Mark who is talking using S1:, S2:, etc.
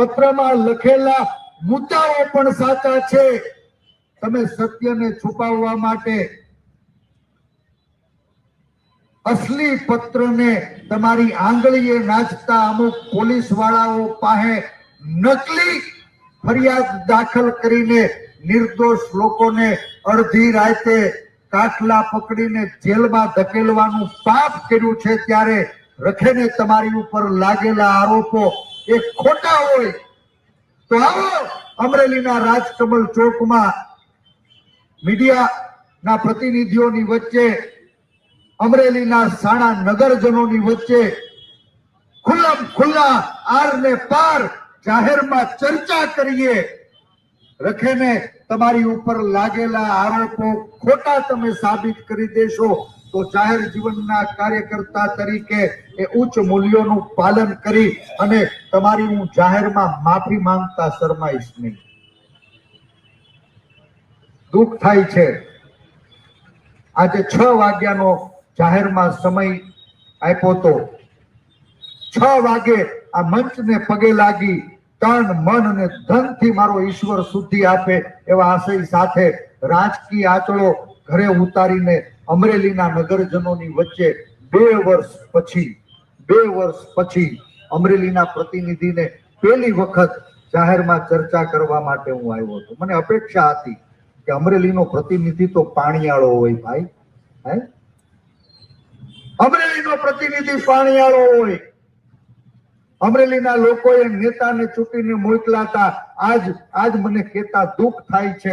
S1: પત્રમાં લખેલા મુદ્દાઓ પણ સાચા છે. તમે સત્યને છુપાવવા માટે અસલી પત્રને તમારી આંગળીએ નાચતા અમુક પોલીસ વાળાઓ પાસે નકલી ફરિયાદ દાખલ કરીને નિર્દોષ લોકોને અડધી રાતે કાટલા પકડીને જેલમાં ધકેલવાનું પાપ કર્યું છે ત્યારે રખેને તમારી ઉપર લાગેલા આરોપો એ ખોટા હોય. તો આવો અમરેલીના રાજકમલ ચોકમાં મીડિયાના પ્રતિનિધિઓની વચ્ચે, અમરેલીના સાણા નગરજનોની વચ્ચે ખુલ્લમ ખુલ્લા આર ને પાર જાહેરમાં ચર્ચા કરીએ. રખેને તમારી ઉપર લાગેલા આરોપો ખોટા તમે સાબિત કરી દેશો. તો જાહેર જીવનના કાર્યકર્તા તરીકે એ ઉચ્ચ મૂલ્યોનું પાલન કરી અને તમારી હું જાહેરમાં માફી માંગતા શરમાઈશ નહીં. દુઃખ થાય છે. આજે છ વાગ્યાનો જાહેરમાં સમય આપ્યો તો છ વાગે આ મંચને પગે લાગી તન મન અને ધનથી મારો ઈશ્વર શુદ્ધિ આપે એવા આશય સાથે રાજકીય આંચળો ઘરે ઉતારીને અમરેલીના નગરજનોની વચ્ચે બે વર્ષ પછી, બે વર્ષ પછી અમરેલીના પ્રતિનિધિને પહેલી વખત જાહેરમાં ચર્ચા કરવા માટે હું આવ્યો હતો. મને અપેક્ષા હતી કે અમરેલીનો પ્રતિનિધિ તો પાણીયાળો હોય ભાઈ, હે? અમરેલીનો પ્રતિનિધિ પાણીયાળો હોય. અમરેલીના લોકોએ નેતાને ચૂંટીને મોકલાતા આજ આજ મને કહેતા દુઃખ થાય છે.